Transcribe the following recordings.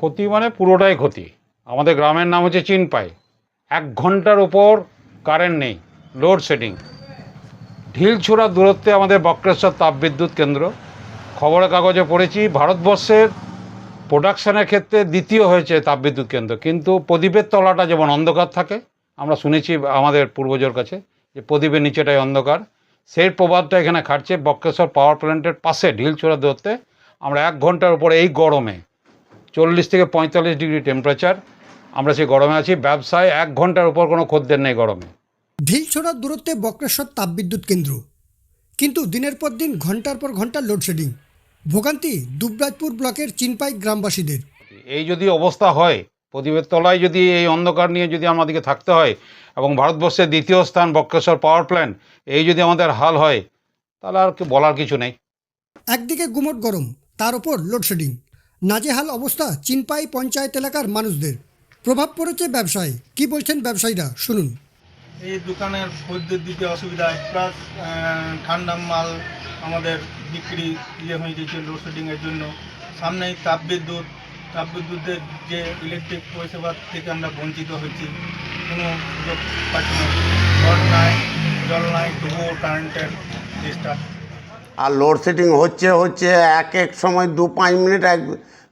ক্ষতি মানে পুরোটাই ক্ষতি। আমাদের গ্রামের নাম হচ্ছে চিনপাই। এক ঘণ্টার ওপর কারেন্ট নেই লোডশেডিং ঢিলছোড়া দূরত্বে আমাদের বক্রেশ্বর তাপবিদ্যুৎ কেন্দ্র। খবরের কাগজে পড়েছি, ভারতবর্ষের প্রোডাকশানের ক্ষেত্রে দ্বিতীয় হয়েছে তাপবিদ্যুৎ কেন্দ্র। কিন্তু প্রদীপের তলাটা যেমন অন্ধকার থাকে, আমরা শুনেছি আমাদের পূর্বজর কাছে যে প্রদীপের নিচেটাই অন্ধকার। সেই প্রভাবটা এখানে খাটছে বক্রেশ্বর পাওয়ার প্ল্যান্টের পাশে ঢিলছোড়া দূরত্বে। আমরা এক ঘণ্টার উপরে এই গরমে চল্লিশ থেকে পঁয়তাল্লিশ ডিগ্রি টেম্পারেচার আমরা সেই গরমে আছি। ব্যবসায় এক ঘণ্টার উপর কোনো খদ্দের নেই গরমে। ঢিলছোড়ার দূরত্বে বক্রেশ্বর তাপবিদ্যুৎ কেন্দ্র। কিন্তু দিনের পর দিন ঘণ্টার পর ঘণ্টা লোডশেডিং ভোগান্তি দুবরাজপুর ব্লকের চিনপাই গ্রামবাসীদের। এই যদি অবস্থা হয় প্রদীপের তলায় যদি এই অন্ধকার নিয়ে যদি আমাদেরকে থাকতে হয় এবং ভারতবর্ষের দ্বিতীয় স্থান বক্রেশ্বর পাওয়ার প্ল্যান্ট এই যদি আমাদের হাল হয় তাহলে আর বলার কিছু নেই। একদিকে গুমট গরম তার ওপর লোডশেডিং নাজেহাল অবস্থা চিনপাই পঞ্চায়েত এলাকার মানুষদের। প্রভাব পড়েছে ব্যবসায়। কি বলছেন ব্যবসায়ীরা? শুনুন। এই দোকানের খদ্দের দিতে অসুবিধা প্লাস ঠান্ডা মাল আমাদের বিক্রি ইয়ে হয়ে গেছে লোডশেডিংয়ের জন্য। সামনেই তাপবিদ্যুৎ। তাপবিদ্যুতের যে ইলেকট্রিক পরিষেবা থেকে আমরা বঞ্চিত হচ্ছি কোনো সুযোগ পাচ্ছি না। জল নাই জল নাই, তবুও কারেন্টের ডিস্টার্ব আর লোডশেডিং হচ্ছে হচ্ছে এক এক সময় দু পাঁচ মিনিট, এক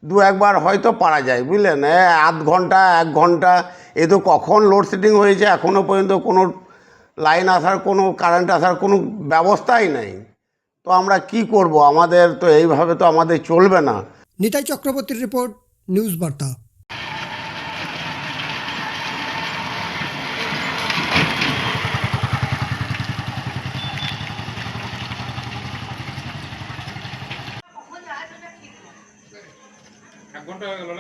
দু একবার হয়তো পারা যায়, বুঝলেন? আধ ঘণ্টা, এক ঘণ্টা, এ তো কখন লোডশেডিং হয়েছে এখনও পর্যন্ত কোনো লাইন আসার, কোনো কারেন্ট আসার কোনো ব্যবস্থাই নেই। তো আমরা কি করব? আমাদের তো এইভাবে তো আমাদের চলবে না। নিতাই চক্রবর্তীর রিপোর্ট নিউজ বার্তা। এক ঘণ্টা হয়ে গেল